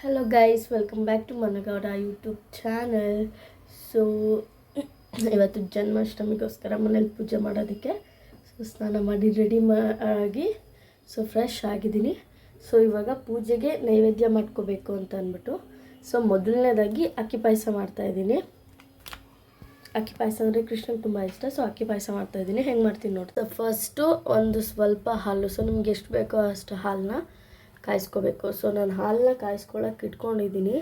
Hello guys welcome back to Managowda YouTube channel so ಇವತ್ತು ಜನ್ಮಾಷ್ಟಮಿಗೋಸ್ಕರ ಮನೇಲಿ ಪೂಜೆ ಮಾಡೋದಕ್ಕೆ ಸೊ ಸ್ನಾನ ಮಾಡಿ ರೆಡಿ ಆಗಿ ಸೊ ಫ್ರೆಶ್ ಆಗಿದ್ದೀನಿ. ಸೊ ಇವಾಗ ಪೂಜೆಗೆ ನೈವೇದ್ಯ ಮಾಡ್ಕೋಬೇಕು ಅಂತ ಅಂದ್ಬಿಟ್ಟು ಸೊ ಮೊದಲನೇದಾಗಿ ಅಕ್ಕಿ ಪಾಯಸ ಮಾಡ್ತಾಯಿದ್ದೀನಿ ಅಕ್ಕಿ ಪಾಯಸ ಅಂದರೆ ಕೃಷ್ಣಂಗೆ ತುಂಬ ಇಷ್ಟ ಸೊ ಅಕ್ಕಿ ಪಾಯಸ ಮಾಡ್ತಾಯಿದ್ದೀನಿ ಹೆಂಗೆ ಮಾಡ್ತೀನಿ ನೋಡಿ ಫಸ್ಟು ಒಂದು ಸ್ವಲ್ಪ ಹಾಲು ಸೊ ನಿಮ್ಗೆ ಎಷ್ಟು ಬೇಕೋ ಅಷ್ಟು ಹಾಲನ್ನ ಕಾಯಿಸ್ಕೋಬೇಕು. ಸೊ ನಾನು ಹಾಲನ್ನ ಕಾಯಿಸ್ಕೊಳಕ್ಕೆ ಇಟ್ಕೊಂಡಿದ್ದೀನಿ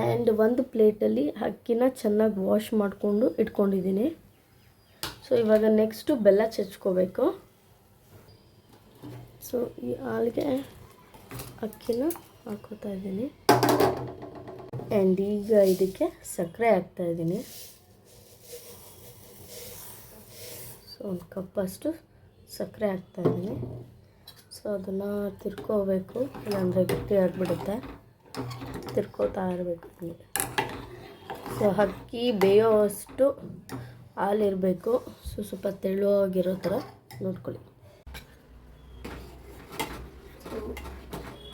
ಆ್ಯಂಡ್ ಒಂದು ಪ್ಲೇಟಲ್ಲಿ ಅಕ್ಕಿನ ಚೆನ್ನಾಗಿ ವಾಶ್ ಮಾಡಿಕೊಂಡು ಇಟ್ಕೊಂಡಿದ್ದೀನಿ ಸೊ ಇವಾಗ ನೆಕ್ಸ್ಟು ಬೆಲ್ಲ ಚಚ್ಕೋಬೇಕು. ಸೊ ಈ ಹಾಲಿಗೆ ಅಕ್ಕಿನ ಹಾಕೋತಾ ಇದ್ದೀನಿ. ಆ್ಯಂಡ್ ಈಗ ಇದಕ್ಕೆ ಸಕ್ಕರೆ ಹಾಕ್ತಾಯಿದ್ದೀನಿ ಸೊ ಒಂದು ಕಪ್ಪಷ್ಟು ಸಕ್ಕರೆ ಹಾಕ್ತಾಯಿದ್ದೀನಿ ಸೊ ಅದನ್ನು ತಿರ್ಕೋಬೇಕು, ಇಲ್ಲಾಂದರೆ ಗಟ್ಟಿ ಆಗಿಬಿಡುತ್ತೆ. ತಿರ್ಕೋತಾ ಇರಬೇಕು ಸೊ ಅಕ್ಕಿ ಬೇಯೋವಷ್ಟು ಹಾಲಿರಬೇಕು. ಸೊ ಸ್ವಲ್ಪ ತೆಳುವಾಗಿರೋ ಥರ ನೋಡ್ಕೊಳ್ಳಿ.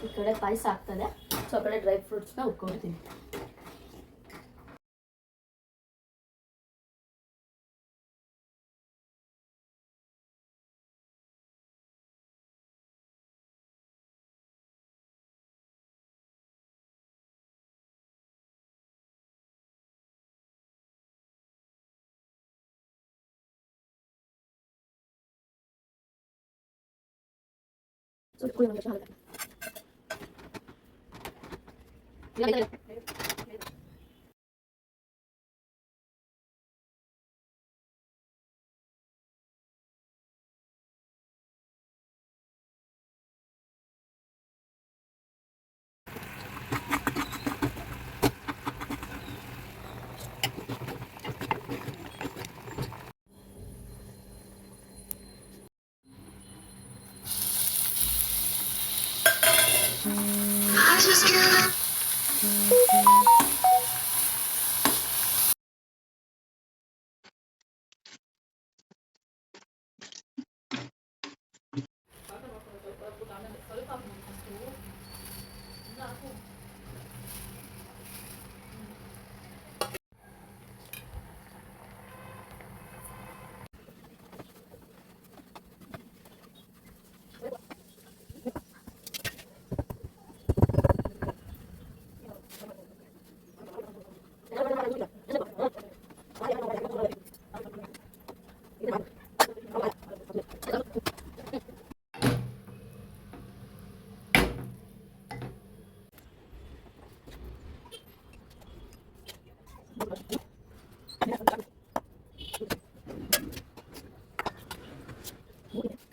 ಈ ಕಡೆ ಪಾಯಸ ಆಗ್ತದೆ. ಸೊ ಆ ಕಡೆ ಡ್ರೈ ಫ್ರೂಟ್ಸ್ನ ಉಟ್ಕೊಳ್ತೀನಿ ಸೊ ಕುಡಿ ಒಂದು ನಿಮಿಷ just give up. Yeah.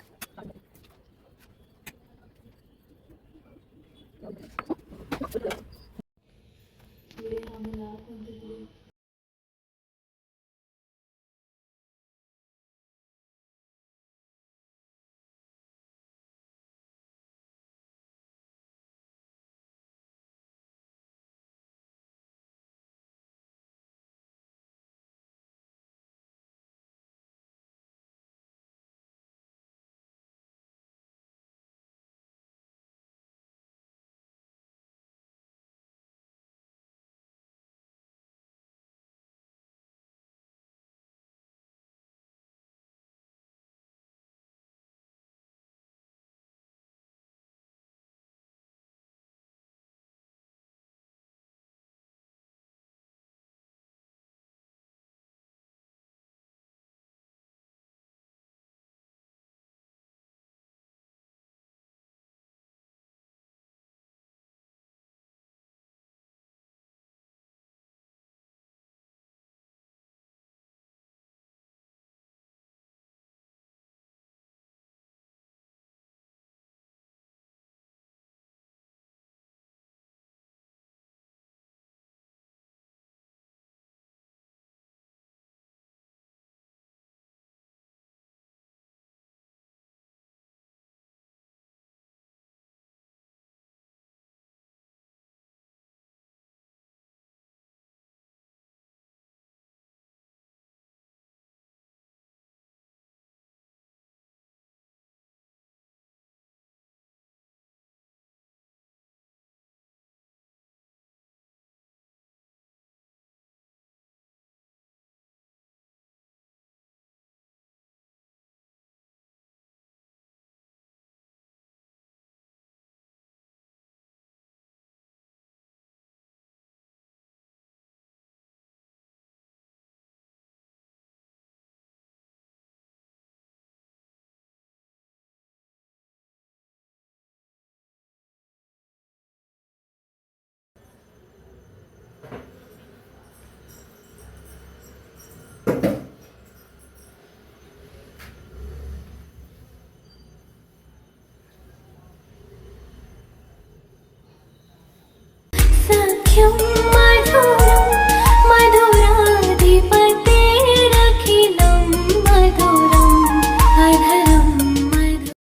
天。